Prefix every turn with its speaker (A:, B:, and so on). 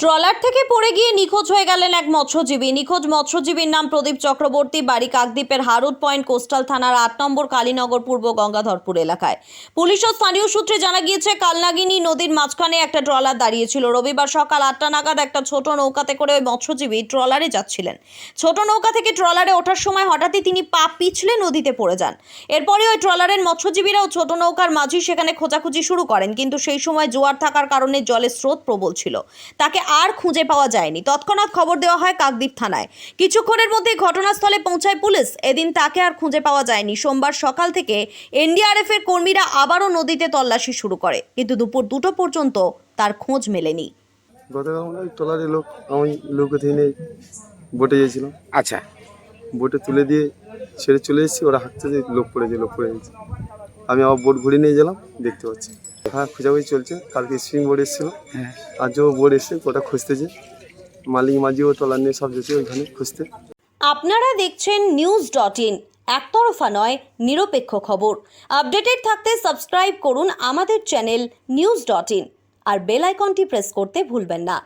A: Trawler থেকে পড়ে গিয়ে নিখোঁজ হয়ে গেলেন এক মৎস্যজীবী। নিখোঁজ মৎস্যজীবীর নাম প্রদীপ চক্রবর্তী, বাড়ি কাকদ্বীপের হারুদ পয়েন্ট, কোস্টাল থানার আট নম্বর, কালীনগর, পূর্ব গঙ্গাধরপুর এলাকায়। পুলিশ ও স্থানীয় সূত্রে জানা গিয়েছে, কালনাগিনী নদীর মাঝখানে একটা ট্রলার দাঁড়িয়েছিল। রবিবার সকাল আটটা নাগাদ একটা ছোট নৌকাতে করে ওই মৎস্যজীবী ট্রলারে যাচ্ছিলেন। ছোট নৌকা থেকে ট্রলারে ওঠার সময় হঠাৎই তিনি পা পিছলে নদীতে পড়ে যান। এরপরে ওই ট্রলারের মৎস্যজীবীরাও ছোট নৌকার মাঝি সেখানে খোঁজাখুঁজি শুরু করেন, কিন্তু সেই সময় জোয়ার থাকার কারণে জলের স্রোত প্রবল ছিল। তাকে আর খুঁজে পাওয়া যায়নি। তৎক্ষণাৎ খবর দেওয়া হয় কাকদ্বীপ থানায়। কিছুক্ষণের মধ্যেই ঘটনাস্থলে পৌঁছায় পুলিশ। এদিন তাকে আর খুঁজে পাওয়া যায়নি। সোমবার সকাল থেকে এনডিআরএফ এর কর্মীরা আবারও নদীতে তল্লাশি শুরু করে। কিন্তু দুপুর দুটো পর্যন্ত তার খোঁজ মেলেনি।
B: গতকাল আমরা ওই ট্রলারে লোক আমি লোকে থেকে বোটে গিয়েছিলাম।
C: আচ্ছা।
B: বোটে তুলে দিয়ে ছেড়ে চলে এসেছি। ওরা হাঁটতে যে লোক পড়েছে লোক পড়ে গেছে। আমি আবার বোট ঘুরিয়ে নিয়ে গেলাম দেখতে পাচ্ছি। হ্যাঁ খোঁজাখুঁজি চলছে। কালকে স্ট্রিং বোর্ড এসেছিল।
C: হ্যাঁ।
B: আজও বোর্ড এসে ওটা খুঁজতেছে মালিক মাঝিও টলার নিয়ে সব যেতে ওইখানে খুঁজতে।
A: আপনারা দেখছেন নিউজ ডট ইন একতরফা নয় নিরপেক্ষ খবর। আপডেটেড থাকতে সাবস্ক্রাইব করুন আমাদের চ্যানেল নিউজ ডট ইন আর বেল আইকনটি প্রেস করতে ভুলবেন না।